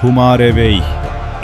Humarevey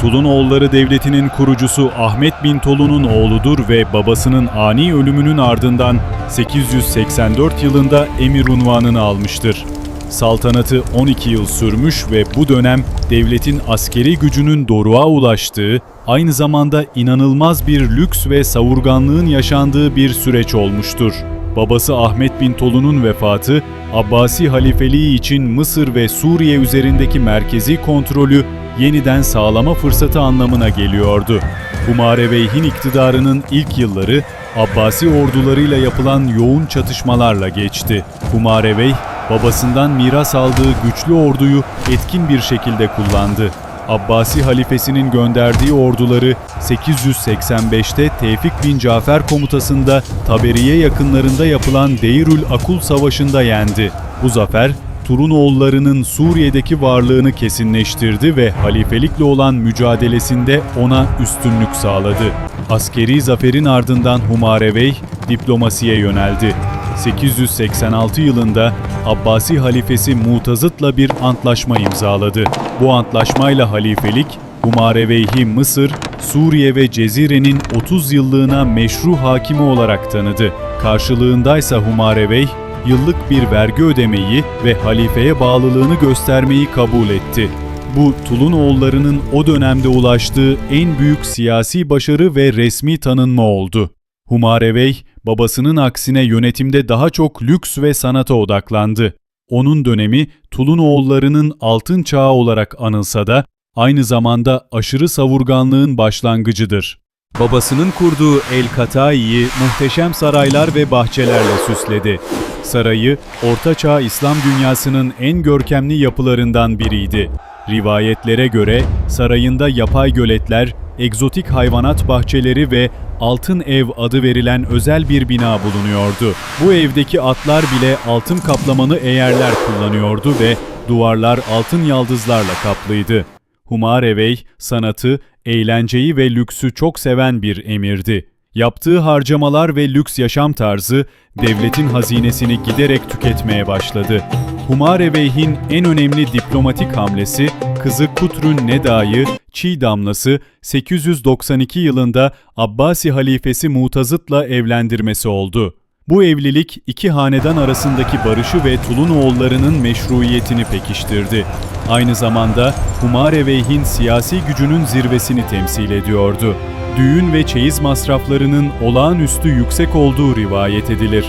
Tulunoğulları Devleti'nin kurucusu Ahmet bin Tolu'nun oğludur ve babasının ani ölümünün ardından 884 yılında emir unvanını almıştır. Saltanatı 12 yıl sürmüş ve bu dönem devletin askeri gücünün doruğa ulaştığı, aynı zamanda inanılmaz bir lüks ve savurganlığın yaşandığı bir süreç olmuştur. Babası Ahmet bin Tolu'nun vefatı, Abbasi halifeliği için Mısır ve Suriye üzerindeki merkezi kontrolü yeniden sağlama fırsatı anlamına geliyordu. Humareveyh'in iktidarının ilk yılları Abbasi ordularıyla yapılan yoğun çatışmalarla geçti. Humareveyh, babasından miras aldığı güçlü orduyu etkin bir şekilde kullandı. Abbasi halifesinin gönderdiği orduları 885'te Tevfik bin Cafer komutasında Taberiye yakınlarında yapılan Deirül Akul Savaşı'nda yendi. Bu zafer, Turunoğullarının Suriye'deki varlığını kesinleştirdi ve halifelikle olan mücadelesinde ona üstünlük sağladı. Askeri zaferin ardından Humareveyh diplomasiye yöneldi. 886 yılında Abbasi halifesi Mutazıt'la bir antlaşma imzaladı. Bu antlaşmayla halifelik, Humareveyh'i Mısır, Suriye ve Cezire'nin 30 yıllığına meşru hakimi olarak tanıdı. Karşılığındaysa Humareveyh, yıllık bir vergi ödemeyi ve halifeye bağlılığını göstermeyi kabul etti. Bu Tulunoğullarının o dönemde ulaştığı en büyük siyasi başarı ve resmi tanınma oldu. Humarevey, babasının aksine yönetimde daha çok lüks ve sanata odaklandı. Onun dönemi Tulunoğullarının altın çağı olarak anılsa da aynı zamanda aşırı savurganlığın başlangıcıdır. Babasının kurduğu El Katai'yi muhteşem saraylar ve bahçelerle süsledi. Sarayı, Ortaçağ İslam dünyasının en görkemli yapılarından biriydi. Rivayetlere göre sarayında yapay göletler, egzotik hayvanat bahçeleri ve Altın Ev adı verilen özel bir bina bulunuyordu. Bu evdeki atlar bile altın kaplamalı eğerler kullanıyordu ve duvarlar altın yaldızlarla kaplıydı. Humarevey, sanatı, eğlenceyi ve lüksü çok seven bir emirdi. Yaptığı harcamalar ve lüks yaşam tarzı devletin hazinesini giderek tüketmeye başladı. Humareveyh'in en önemli diplomatik hamlesi kızı Kutrün Neda'yı çiğ damlası 892 yılında Abbasi halifesi Mutazıt'la evlendirmesi oldu. Bu evlilik iki hanedan arasındaki barışı ve Tulunoğullarının meşruiyetini pekiştirdi. Aynı zamanda Humareveyh'in siyasi gücünün zirvesini temsil ediyordu. Düğün ve çeyiz masraflarının olağanüstü yüksek olduğu rivayet edilir.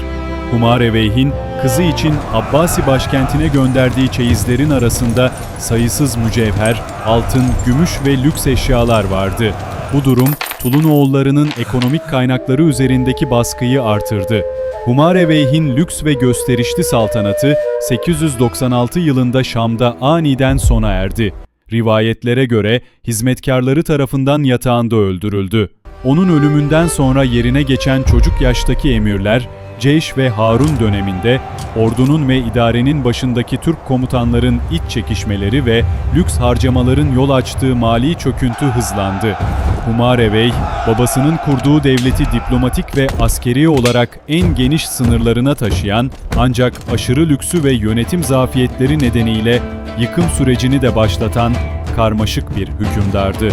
Humareveyh'in kızı için Abbasi başkentine gönderdiği çeyizlerin arasında sayısız mücevher, altın, gümüş ve lüks eşyalar vardı. Bu durum Tulunoğullarının ekonomik kaynakları üzerindeki baskıyı artırdı. Humareveyh'in lüks ve gösterişli saltanatı 896 yılında Şam'da aniden sona erdi. Rivayetlere göre hizmetkarları tarafından yatağında öldürüldü. Onun ölümünden sonra yerine geçen çocuk yaştaki emirler, Ceyş ve Harun döneminde ordunun ve idarenin başındaki Türk komutanların iç çekişmeleri ve lüks harcamaların yol açtığı mali çöküntü hızlandı. Humarevey, babasının kurduğu devleti diplomatik ve askeri olarak en geniş sınırlarına taşıyan ancak aşırı lüksü ve yönetim zafiyetleri nedeniyle yıkım sürecini de başlatan karmaşık bir hükümdardı.